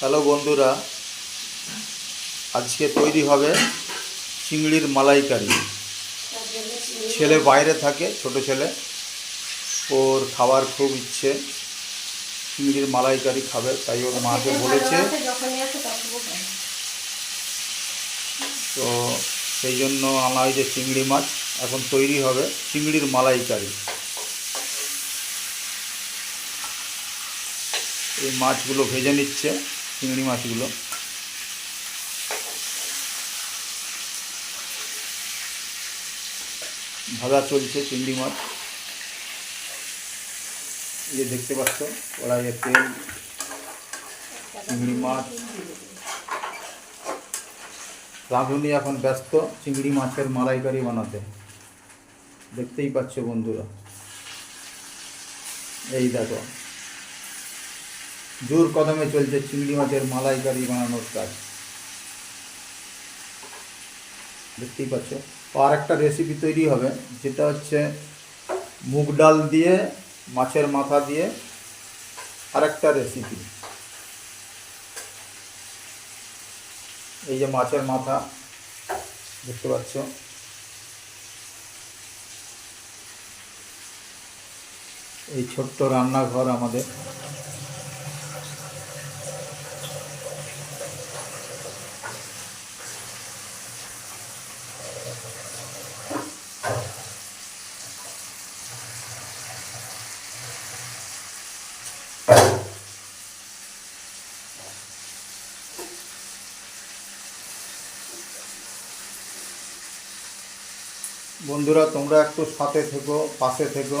Hello বন্ধুরা, আজকে তৈরি হবে চিংড়ির মালাইকারি। ছেলে বাইরে থাকে, ছোট ছেলে। ওর খাবার খুব ইচ্ছে। চিংড়ির মালাইকারি খাবে, তাই ওর মাকে বলেছে। তো সেই জন্য আনা হয়েছে চিংড়ি মাছ। এখন তৈরি হবে চিংড়ির মালাইকারি। এই মাছগুলো ভেজে নিচ্ছে। চিংড়ি মাছগুলো। ভাজা চলছে চিংড়ি মাছ। এই যে দেখতে পাচ্ছ, কড়াইয়ে তেল, চিংড়ি মাছ। রাঁধুনি এখন ব্যস্ত, চিংড়ি মাছের মালাইকারি বানাতে। দেখতেই পাচ্ছ বন্ধুরা। এই দেখো। জোর কদমে চলছে চিংড়ি মাছের মালাইকারি বানানোর কাজ। দেখতেই পাচ্ছ। আর একটা রেসিপি তৈরি হবে, যেটা হচ্ছে মুগ ডাল দিয়ে, মাছের মাথা দিয়ে আরেকটা রেসিপি এই যে মাছের মাথা, দেখতে পাচ্ছ। এই ছোট্ট রান্নাঘর আমাদের। বন্ধুরা, তোমরা একটু সাথে থেকো, পাশে থেকো।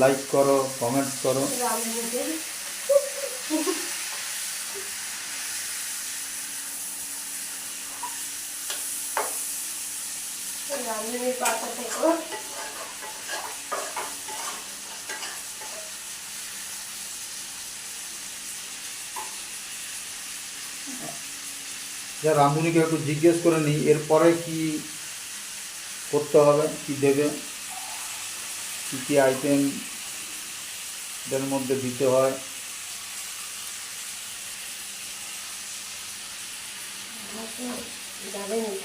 লাইক করো কমেন্ট করো। যা রাঁধুনিকে একটু জিজ্ঞেস করে নিই, এরপরে কি করতে হবে কি দেবে কী কী আইটেম এর মধ্যে দিতে হয়।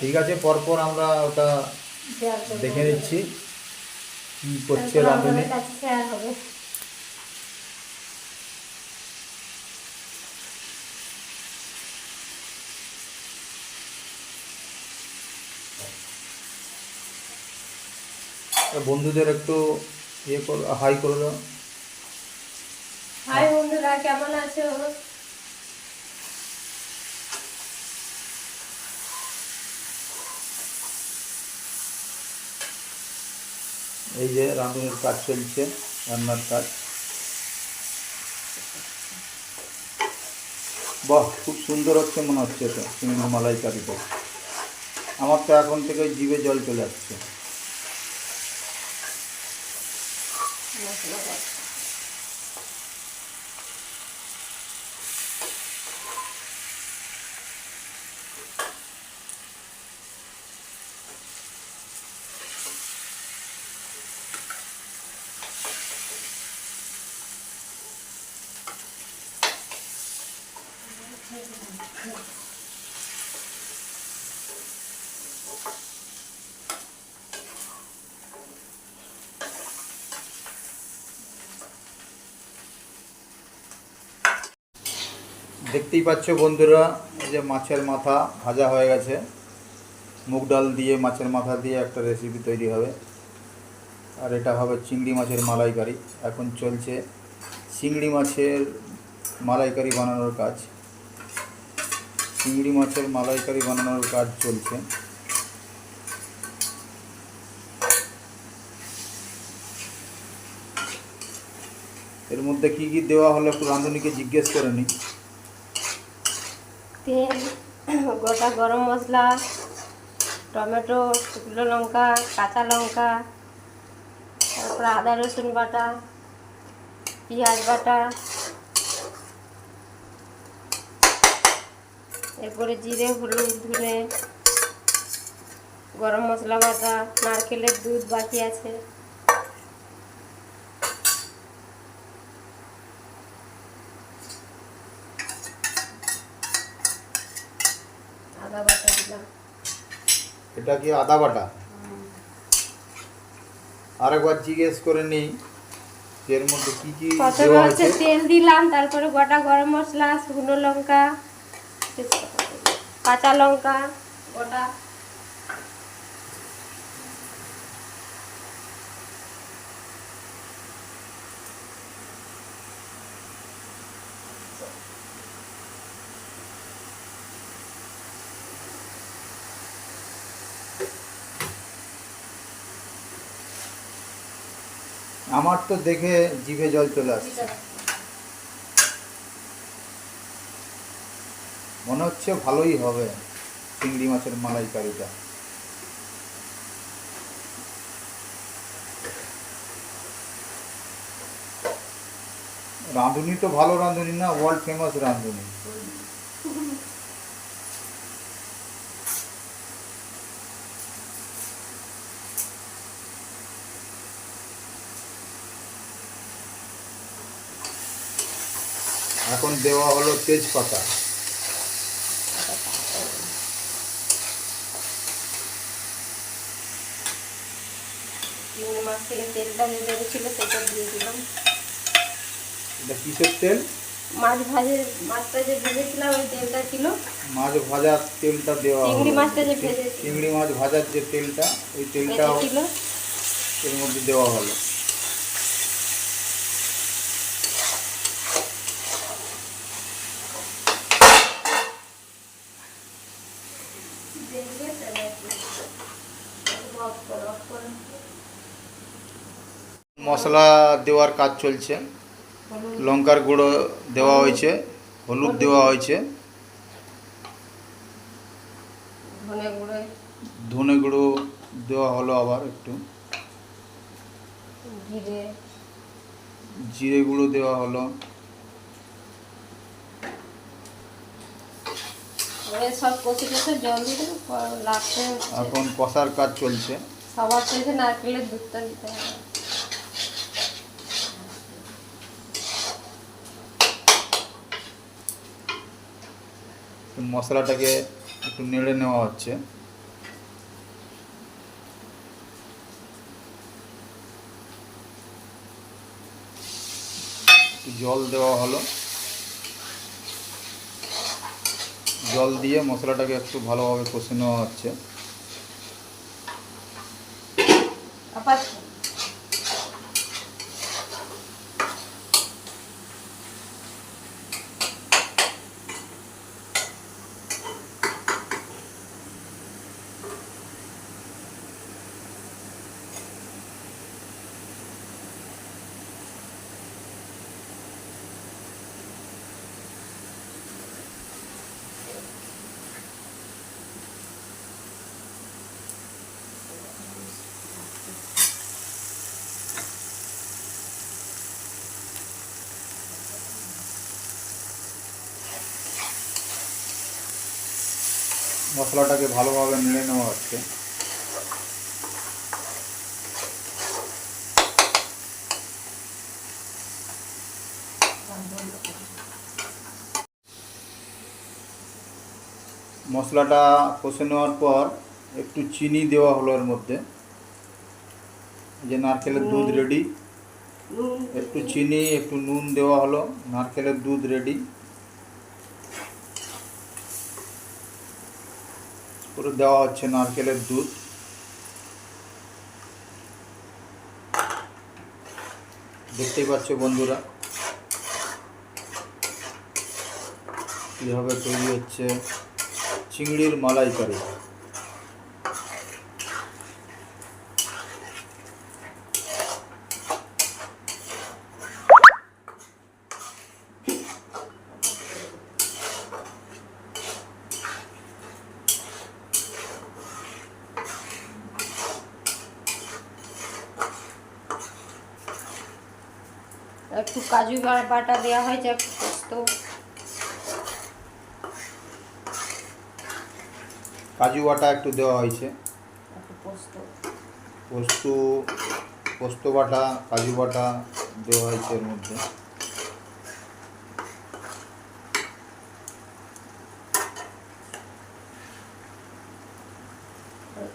ঠিক আছে পরপর আমরা ওটা দেখে নিচ্ছি কি করছে রাঁধুনি। বন্ধুদের একটু ইয়ে কর হাই করে দাও। হাই বন্ধুরা কেমন আছো? এই যে রাঁধুনির কাজ চলছে রান্নার কাজ। বাহ খুব সুন্দর হচ্ছে মনে হচ্ছে এটা চিংড়ি মালাইকারিটা আমার তো এখন থেকে জিভে জল চলে আসছে মশলা কষা। দেখতেই পাচ্ছ বন্ধুরা, এই যে মাছের মাথা ভাজা হয়ে গেছে। মুগ ডাল দিয়ে, মাছের মাথা দিয়ে একটা রেসিপি তৈরি হবে। আর এটা হবে চিংড়ি মাছের মালাইকারি। এখন চলছে চিংড়ি মাছের মালাইকারি বানানোর কাজ। চিংড়ি মাছের মালাইকারি বানানোর কাজ চলছে। এর মধ্যে কি কি দেওয়া হলো একটু রাঁধুনিকে জিজ্ঞেস করে নি তেল, গোটা গরম মশলা, টমেটো, শুকনো লঙ্কা, কাঁচা লঙ্কা, তারপরে আদা রসুন বাটা, পেঁয়াজ বাটা এরপরে জিরে হলুদ ধুলে গরম মশলা বাটা নারকেলের দুধ বাকি আছে। আদা বাটা দিলাম। এটা কি আদা বাটা? আরেকবার জিজ্ঞেস করে নিই এর মধ্যে কি কি প্রথমে হচ্ছে তেল দিলাম তারপরে গোটা গরম মশলা শুকনো লঙ্কা কাঁচা লঙ্কা গোটা। আমার তো দেখে জিভে জল চলে আসছে। মনে হচ্ছে ভালোই হবে চিংড়ি মাছের মালাইকারিটা। রাঁধুনি তো ভালো রাঁধুনি না ওয়ার্ল্ড ফেমাস রাঁধুনি। এখন দেওয়া হলো তেজপাতা চিংড়ি মাছ থেকে তেলটা যে বেরিয়েছিল সেটা দিয়ে দিলাম। এটা কিসের তেল? মাছ মাছটা যে ভেজেছিলাম ওই তেলটা ছিল। মাছ ভাজার তেলটা দেওয়া চিংড়ি মাছটা যে ভেজেছি। চিংড়ি মাছ ভাজার যে তেলটা ওই তেলটা ছিল। এর মধ্যে দেওয়া হলো। মশলা দেওয়ার কাজ চলছে। লঙ্কার গুঁড়ো দেওয়া হয়েছে হলুদ দেওয়া হয়েছে। ধনে গুঁড়ো। দেওয়া হলো আবার একটু। জিরে। গুঁড়ো দেওয়া হলো। এখন কষার কাজ চলছে। সবার শেষে নারকেলের দুধটা দিতে হবে। মশলাটাকে একটু নেড়ে নেওয়া হচ্ছে। জল দেওয়া হলো। জল দিয়ে মশলাটাকে একটু ভালোভাবে কষে নেওয়া হচ্ছে। মশলাটাকে ভালোভাবে নেড়ে নেওয়া হচ্ছে। মশলাটা কষে নেওয়ার পর একটু চিনি দেওয়া হলো এর মধ্যে। যে নারকেলের দুধ রেডি একটু চিনি একটু নুন দেওয়া হলো নারকেলের দুধ রেডি করে দেওয়া হচ্ছে নারকেলের দুধ। দেখতেই পাচ্ছ বন্ধুরা কীভাবে তৈরি হচ্ছে চিংড়ির মালাইকারি। একটু কাজু বাটা দেওয়া হয়েছে একটু পোস্ত কাজু বাটা একটু দেওয়া হয়েছে। পোস্ত। পোস্ত পোস্ত বাটা কাজু বাটা দেওয়া হয়েছে এর মধ্যে।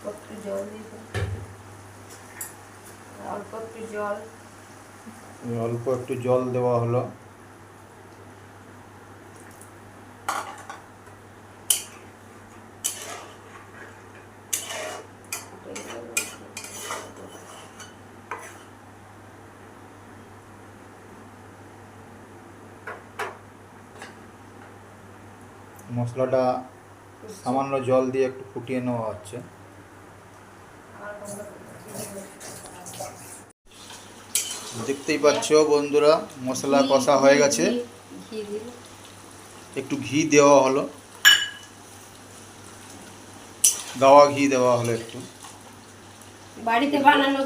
একটু জল অল্প একটু জল। অল্প একটু জল দেওয়া হলো। মশলাটা সামান্য জল দিয়ে একটু ফুটিয়ে নেওয়া হচ্ছে। দেখতেই পাচ্ছ বন্ধুরা মশলা কষা হয়ে গেছে। একটু ঘি দেওয়া হলো। গাওয়া ঘি দেওয়া হলো একটু। বাড়িতে বানানো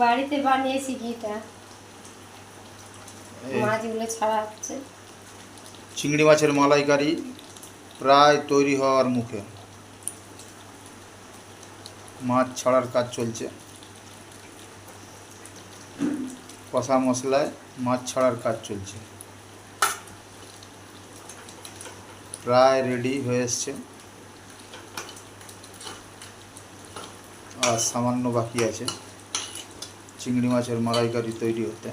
বাড়িতে বানিয়েছি ঘিটা। মাছগুলো ছাড়া হচ্ছে। চিংড়ি মাছের মালাইকারি প্রায় তৈরি হওয়ার মুখে। মাছ ছাড়ার কাজ চলছে। কষা মশলায় মাছ ছাড়ার কাজ চলছে। প্রায় রেডি হয়ে এসছে। আর সামান্য বাকি আছে। চিংড়ি মাছের মালাইকারি তৈরি হতে।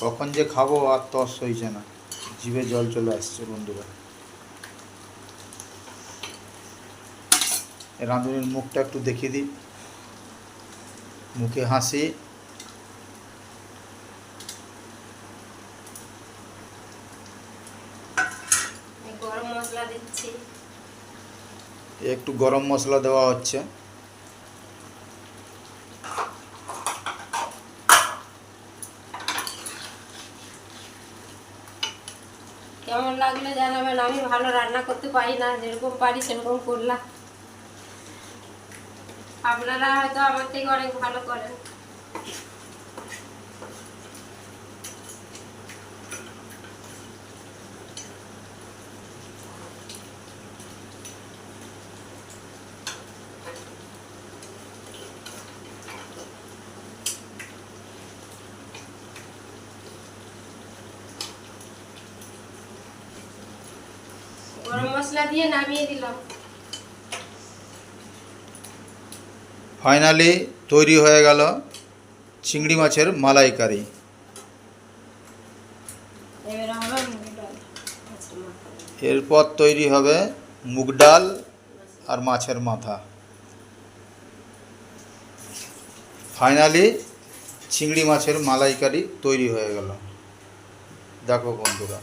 কখন যে খাব আর তস হইছে না। জিভে জল চলে আসছে বন্ধুরা। রাঁধুনির মুখটা একটু দেখিয়ে দিই। মুখে হাসি। একটু গরম মশলা দেওয়া হচ্ছে কেমন জানাবেন আমি ভালো রান্না করতে পারি না, যেরকম পারি সেরকম করলাম। আপনারা হয়তো আমার থেকে অনেক ভালো করেন গরম মশলা দিয়ে নামিয়ে দিলাম। ফাইনালি তৈরি হয়ে গেল চিংড়ি মাছের মালাইকারি। এরপর তৈরি হবে মুগ ডাল আর মাছের মাথা। ফাইনালি চিংড়ি মাছের মালাইকারি তৈরি হয়ে গেল। দেখো বন্ধুরা।